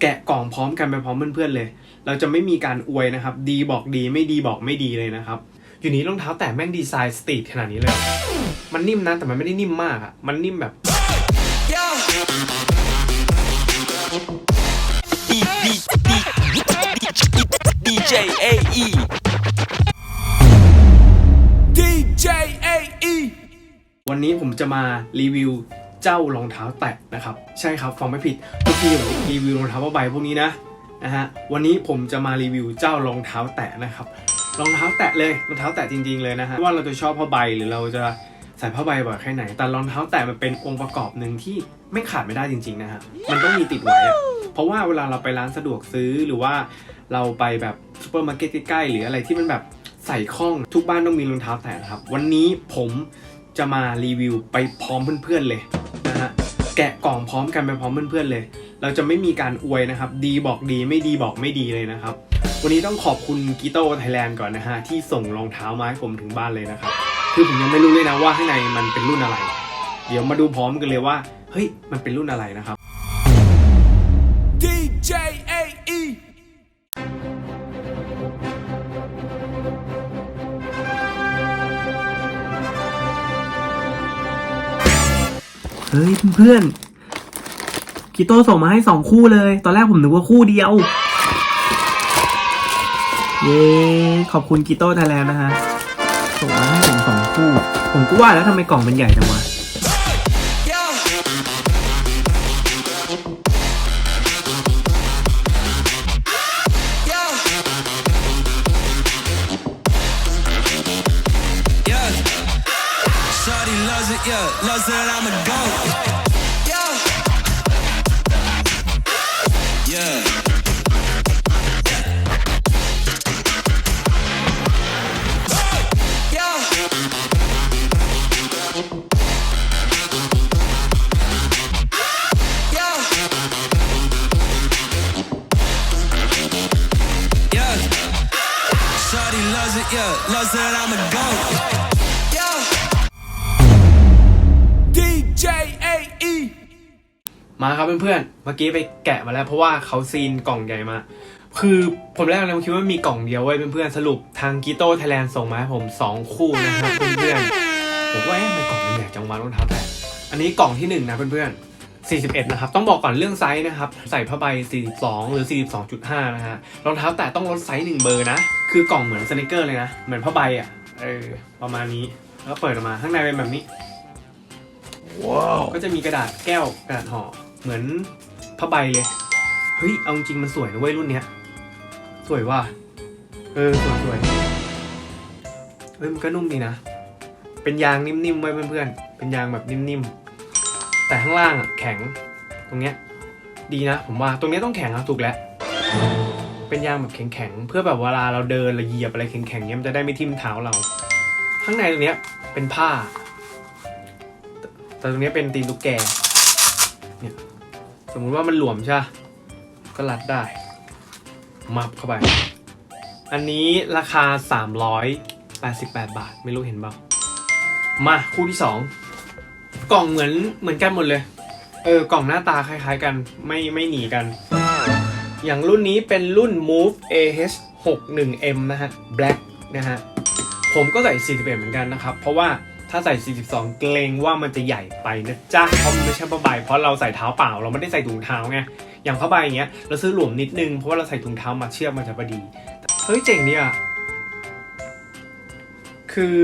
แกะกล่องพร้อมกันไปพร้อมเพื่อนๆเลย เราจะไม่มีการอวยนะครับ ดีบอกดีไม่ดีบอกไม่ดีเลยนะครับ อยู่นี้รองเท้าแตะแม่งดีไซน์สตรีทขนาดนี้เลย มันนิ่มนะแต่มันไม่ได้นิ่มมากอะมันนิ่มแบบ D D D DJ AE DJ AE วันนี้ผมจะมารีวิว เจ้ารองเท้าแตะนะครับ ใช่ครับฟังไม่ผิดทุกทีผมรีวิวรองเท้าผ้าใบพวกนี้นะนะฮะวันนี้ผมจะมารีวิวเจ้ารองเท้าแตะนะครับรองเท้าแตะเลยรองเท้าแตะจริง ๆเลยนะฮะว่าเราจะชอบผ้าใบหรือเราจะใส่ผ้าใบบ่อยแค่ไหน แต่รองเท้าแตะมันเป็นองค์ประกอบหนึ่งที่ไม่ขาดไม่ได้จริงๆนะฮะมันต้องมีติดไว้เพราะว่าเวลาเราไปร้านสะดวกซื้อหรือว่าเราไปแบบซูเปอร์มาร์เก็ตใกล้ๆหรืออะไรที่มันแบบใส่คล่องทุกบ้านต้องมีรองเท้าแตะนะครับ วันนี้ผมจะมารีวิวไปพร้อมเพื่อนๆเลย แกะกล่องพร้อมกันไปพร้อมเพื่อนๆเลย เราจะไม่มีการอวยนะครับ ดีบอกดีไม่ดีบอกไม่ดีเลยนะครับ วันนี้ต้องขอบคุณกิโต้ไทยแลนด์ก่อนนะฮะที่ส่งรองเท้ามาให้ผมถึงบ้านเลยนะครับ คือผมยังไม่รู้เลยนะว่าข้างในมันเป็นรุ่นอะไร เดี๋ยวมาดูพร้อมกันเลยว่า เฮ้ย มันเป็นรุ่นอะไรนะครับ เฮ้ยเพื่อนกิโต้ส่งมาให้สองคู่เลย ตอนแรกผมนึกว่าคู่เดียว เย้ ขอบคุณกิโต้ไทยแลนด์นะฮะ ส่งมาให้ผมสองคู่ ผมก็ว่าแล้วทำไมกล่องมันใหญ่จังวะ Yeah Shorty loves it, yeah Loves that I'm a goat Yeah Yeah Yeah. Yeah. Shorty loves it, yeah Loves that มาครับเพื่อนๆ เมื่อกี้ไปแกะมาแล้วเพราะว่าเขาซีนกล่องใหญ่มา คือผมแรกเลยผมคิดว่ามีกล่องเดียวเว้ยเพื่อนๆ สรุปทางกิโต้ไทยแลนด์ส่งมาให้ผม 2 คู่นะครับเพื่อนๆ ผมว่าเอ๊ะทำไมกล่องมันใหญ่จังวะรองเท้าแตะอันนี้กล่องที่ 1 นะเพื่อนๆ41 นะครับ ต้องบอกก่อนเรื่องไซส์นะครับ ใส่ผ้าใบ 42 หรือ 42.5 นะฮะ รองเท้าแตะต้องลดไซส์ 1 เบอร์นะ คือกล่องเหมือนสเนคเกอร์เลยนะ เหมือนผ้าใบอะ เออ ประมาณนี้ แล้วเปิดออกมา ข้างในเป็นแบบนี้ ว้าว ก็จะมีกระดาษแก้ว กระดาษห่อ เหมือนผ้าใบเลย เฮ้ย เอาจริงมันสวยนะเว้ยรุ่นเนี้ย สวยว่ะ เออ สวยสวยเฮ้ยมันก็นุ่มดีนะ เป็นยางนิ่มๆไว้เพื่อนๆ เป็นยางแบบนิ่มๆ แต่ข้างล่างอะแข็ง ตรงเนี้ย ดีนะ ผมว่า ตรงเนี้ยต้องแข็งครับถูกแล้ว เป็นยางแบบแข็งๆ เพื่อแบบเวลาเราเดินเราเหยียบอะไรแข็งๆเนี้ยมันจะได้ไม่ทิ่มเท้าเรา ข้างในตรงเนี้ยเป็นผ้า แต่ตรงเนี้ยเป็นตีนตุ๊กแก สมมุติว่ามันหลวมใช่ ก็รัดได้ มับเข้าไป อันนี้ราคา 388 บาท ไม่รู้เห็นเปล่า มาคู่ที่ 2 กล่องเหมือนเหมือนกันหมดเลย เออกล่องหน้าตาคล้ายๆกัน ไม่ไม่หนีกัน อย่างรุ่นนี้เป็นรุ่น Move AH 61 M นะฮะ Black นะฮะ ผมก็ใส่41เหมือนกันนะครับ เพราะว่า ถ้าใส่ 42 เกรงว่ามันจะใหญ่ไปนะจ๊ะเพราะมันไม่ใช่ผ้าใบเพราะเราใส่เท้าเปล่า เราไม่ได้ใส่ถุงเท้าไง อย่างผ้าใบอย่างเงี้ย เราซื้อหลวมนิดนึง เพราะว่าเราใส่ถุงเท้ามาเชือกมันจะพอดี เฮ้ยเจ๋งเนี่ยคือ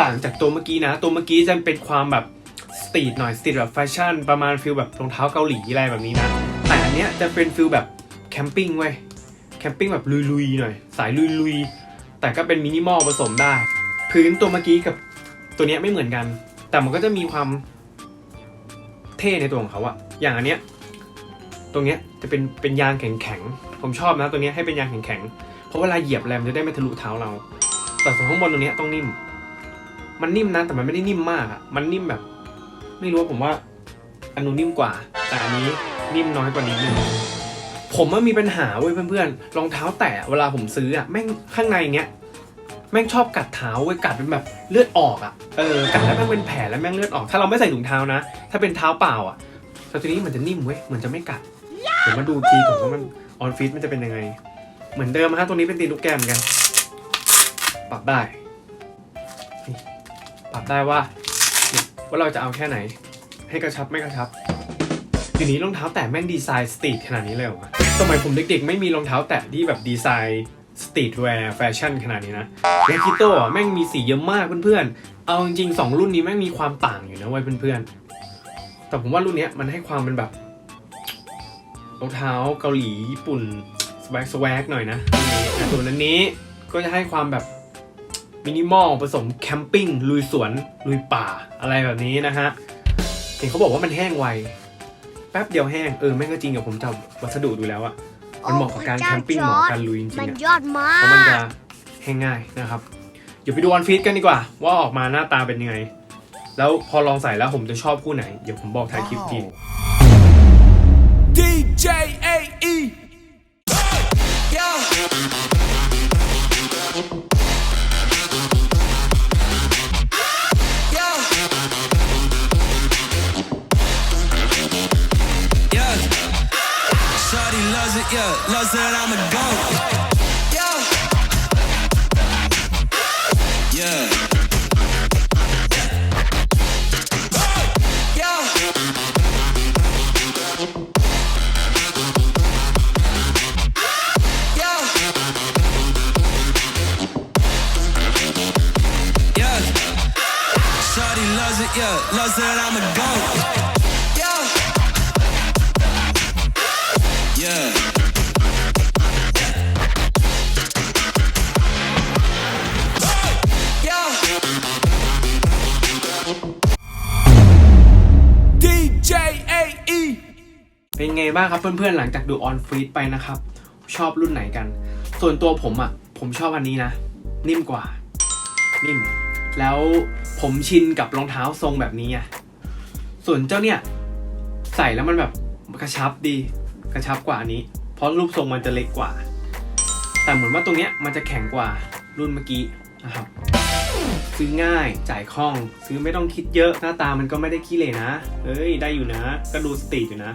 ต่างจากตัวเมื่อกี้นะ ตัวเมื่อกี้จะเป็นความแบบสตรีทหน่อย สตรีทแบบแฟชั่น ประมาณฟิลแบบรองเท้าเกาหลีอะไรแบบนี้นะ แต่อันเนี้ยจะเป็นฟิลแบบแคมปิ้งเว้ย แคมปิ้งแบบลุยๆหน่อย สายลุยๆ แต่ก็เป็นมินิมอลผสมได้ พื้นตัวเมื่อกี้กับ ตัวเนี้ยไม่เหมือนกัน แต่มันก็จะมีความเท่ในตัวของเขาอะอย่างอันเนี้ยตรงเนี้ยจะเป็นเป็นยางแข็งๆผมชอบนะตัวเนี้ยให้เป็นยางแข็งๆเพราะเวลาเหยียบแรมนจะได้ไม่ทะลุเท้าเรา แต่ส่วนข้างบนตรงเนี้ยต้องนิ่ม มันนิ่มนะแต่มันไม่ได้นิ่มมากอะมันนิ่มแบบ ไม่รู้ว่าผมว่าอันนู้นนิ่มกว่า แต่อันนี้นิ่มน้อยกว่านิดนึงผมว่ามีปัญหาเว้ยเพื่อนๆรองเท้าแตะเวลาผมซื้ออะแม่งข้างในเนี้ย ม่งชอบกัดเท้าเว้ยกัดเป็นแบบเลือดออกอะเออกัดแล้วแม่งเป็นแผลแล้วแม่งเลือดออก ถ้าเราไม่ใส่ถุงเท้านะ ถ้าเป็นเท้าเปล่าอะแต่ทีนี้มันจะนิ่มเว้ยเหมือนจะไม่กัดเดี๋ยวมาดูทีก่อนว่ามันออนฟิตมันจะเป็นยังไง เหมือนเดิมฮะตัวนี้เป็นตีนลูกแก้มกัน ปรับได้ปรับได้ว่าว่าเราจะเอาแค่ไหน ให้กระชับไม่กระชับทีนี้รองเท้าแตะแม่งดีไซน์สตรีทขนาดนี้เลยเหรอวะสมัยผมเด็กๆ ไม่มีรองเท้าแตะที่แบบดีไซน์ สตรีทแวร์แฟชั่นขนาดนี้นะแล้วคิโต้อะแม่งมีสีเยอะมากเพื่อนๆ เอาจริงๆสองรุ่นนี้แม่งมีความต่างอยู่นะเว้เพื่อนๆ แต่ผมว่ารุ่นนี้มันให้ความเป็นแบบรองเท้าเกาหลีญี่ปุ่นสวกสวกหน่อยนะส่วนอันนี้ก็จะให้ความแบบมินิมอลผสมแคมปิ้งลุยสวนลุยป่าอะไรแบบนี้นะฮะเห็นเขาบอกว่ามันแห้งไว แป๊บเดียวแห้ง เออแม่งก็จริงกับผมจับวัสดุดูแล้วอะ มันเหมาะกับการแคมปิ้งเหมาะกับการลุยจริมังนๆอะยอดมาเพราะมันกจะแห้งง่ายนะครับ เดี๋ยวไปดูออนฟีดกันดีกว่า ว่าออกมาหน้าตาเป็นยังไง แล้วพอลองใส่แล้วผมจะชอบคู่ไหน เดี๋ยวผมบอกท้ายคลิปที DJ AE. Yeah. Yeah. loves I'm a goat. Yeah. Yeah. Yeah, loves it. เป็นไงบ้างครับเพื่อนๆหลังจากดูออนฟรีดไปนะครับ ชอบรุ่นไหนกัน ส่วนตัวผมอะ ผมชอบอันนี้นะ นิ่มกว่า นิ่ม แล้วผมชินกับรองเท้าทรงแบบนี้อะส่วนเจ้าเนี่ย ใส่แล้วมันแบบกระชับดีกระชับกว่าอันนี้ เพราะรูปทรงมันจะเล็กกว่า แต่เหมือนว่าตรงเนี้ยมันจะแข็งกว่ารุ่นเมื่อกี้นะครับ ซื้อง่ายจ่ายคล่อง ซื้อไม่ต้องคิดเยอะหน้าตามันก็ไม่ได้ขี้เหร่นะเอ้ยได้อยู่นะ ก็ดูสตรีทอยู่นะ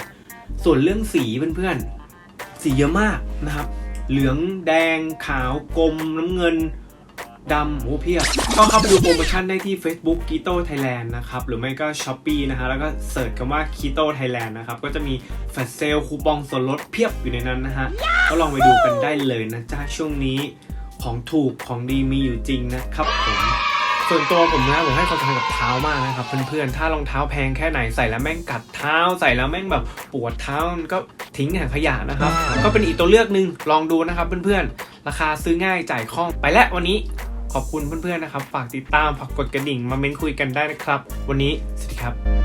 ส่วนเรื่องสีเพื่อนๆ สีเยอะมากนะครับ เหลืองแดงขาวกลมน้ำเงินดำโอ้เพียบก็เข้าไปดูโปรโมชั่นได้ที่ Facebook k i t o Thailand นะครับ หรือไม่ก็ s h อ p e e นะฮะ แล้วก็เสิร์ชคำว่า k i t o Thailand นะครับ ก็จะมีแฟลชเซลคูปองส่วนลดเพียบอยู่ในนั้นนะฮะ ก็ลองไปดูกันได้เลยนะจ๊ะช่วงนี้ของถูกของดีมีอยู่จริงนะครับผม ส่วนตัวผมนะผมให้ความสำคัญกับเท้ามากนะครับเพื่อนๆ ถ้ารองเท้าแพงแค่ไหนใส่แล้วแม่งกัดเท้าใส่แล้วแม่งแบบปวดเท้ามันก็ทิ้งแห่งขยะนะครับ ก็เป็นอีกตัวเลือกหนึ่งลองดูนะครับเพื่อนๆ ราคาซื้อง่ายจ่ายคล่องไปแล้ววันนี้ขอบคุณเพื่อนๆนะครับ ฝากติดตามฝากกดกระดิ่งมาเม้นคุยกันได้นะครับ วันนี้สวัสดีครับ